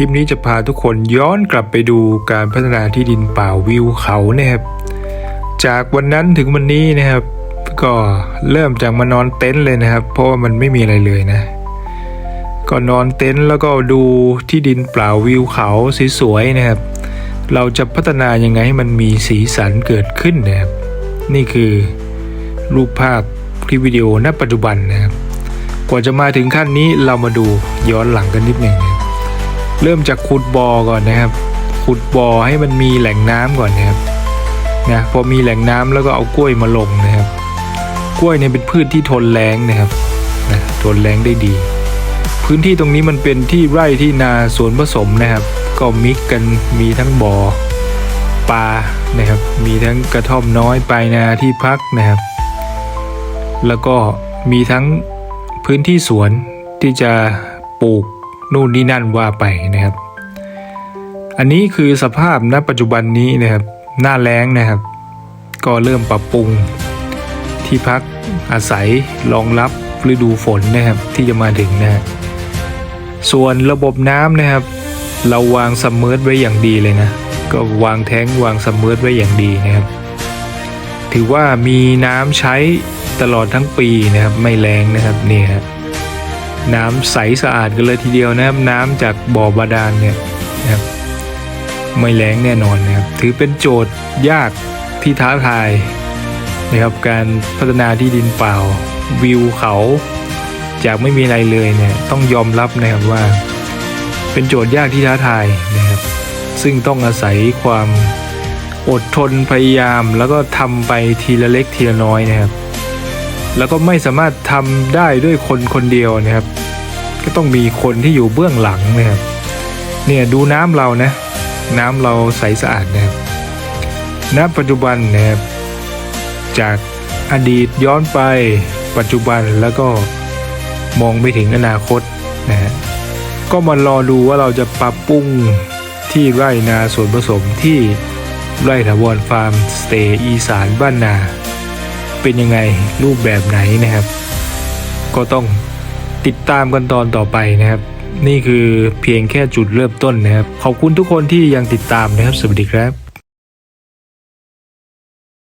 ลิปนี้จะพาทุกคนย้อนกลับไปดูการพัฒนาที่ดินเปล่าวิวเขานะครับ จากวันนั้นถึงวันนี้นะครับ ก็เริ่มจากมานอนเต็นท์เลยนะครับ เพราะว่ามันไม่มีอะไรเลยนะ ก็นอนเต็นท์แล้วก็ดูที่ดินเปล่าวิวเขาสวยๆนะครับ เราจะพัฒนายังไงให้มันมีสีสันเกิดขึ้นนะครับ นี่คือรูปภาพคลิปวิดีโอณปัจจุบันนะครับ กว่าจะมาถึงขั้นนี้เรามาดูย้อนหลังกันนิดหนึ่งนะครับ เริ่มจากขุดบ่อก่อนนะครับ ขุดบ่อให้มันมีแหล่งน้ำก่อนนะครับนะพอมีแหล่งน้ำแล้วก็เอากล้วยมาลงนะครับ กล้วยเนี่ยเป็นพืชที่ทนแล้งนะครับนะทนแล้งได้ดี พื้นที่ตรงนี้มันเป็นที่ไร่ที่นาสวนผสมนะครับ ก็มิกกันมีทั้งบ่อปลานะครับ มีทั้งกระท่อมน้อยปลายนาที่พักนะครับ แล้วก็มีทั้งพื้นที่สวนที่จะปลูก นู่นนี่นั่นว่าไปนะครับ อันนี้คือสภาพณปัจจุบันนี้นะครับ หน้าแล้งนะครับ ก็เริ่มปรับปรุงที่พักอาศัยรองรับฤดูฝนนะครับที่จะมาถึงนะส่วนระบบน้ำนะครับ เราวางซัมเมอร์ไว้อย่างดีเลยนะ ก็วางแท้งวางซัมเมอร์ไว้อย่างดีนะครับ ถือว่ามีน้ำใช้ตลอดทั้งปีนะครับ ไม่แรงนะครับนี่ครับ น้ำใสสะอาดกันเลยทีเดียวนะครับ น้ำจากบ่อบาดาลเนี่ยนะครับไม่แรงแน่นอนนะครับ ถือเป็นโจทย์ยากที่ท้าทายนะครับ การพัฒนาที่ดินเปล่าวิวเขา จากไม่มีอะไรเลยเนี่ยต้องยอมรับนะครับว่า เป็นโจทย์ยากที่ท้าทายนะครับ ซึ่งต้องอาศัยความอดทนพยายามแล้วก็ทำไปทีละเล็กทีละน้อยนะครับ แล้วก็ไม่สามารถทำได้ด้วยคนคนเดียวนะครับ ก็ต้องมีคนที่อยู่เบื้องหลังนะครับ เนี่ยดูน้ำเรานะ น้ำเราใสสะอาดนะครับณปัจจุบันนะครับจากอดีตย้อนไปปัจจุบันแล้วก็มองไปถึงอนาคตนะฮะก็มารอดูว่าเราจะปรับปรุงที่ไร่นาส่วนผสมที่ไร่ถาวรฟาร์มสเตย์อีสานบ้านนา เป็นยังไงรูปแบบไหนนะครับ ก็ต้องติดตามกันตอนต่อไปนะครับ นี่คือเพียงแค่จุดเริ่มต้นนะครับ ขอบคุณทุกคนที่ยังติดตามนะครับ สวัสดีครับ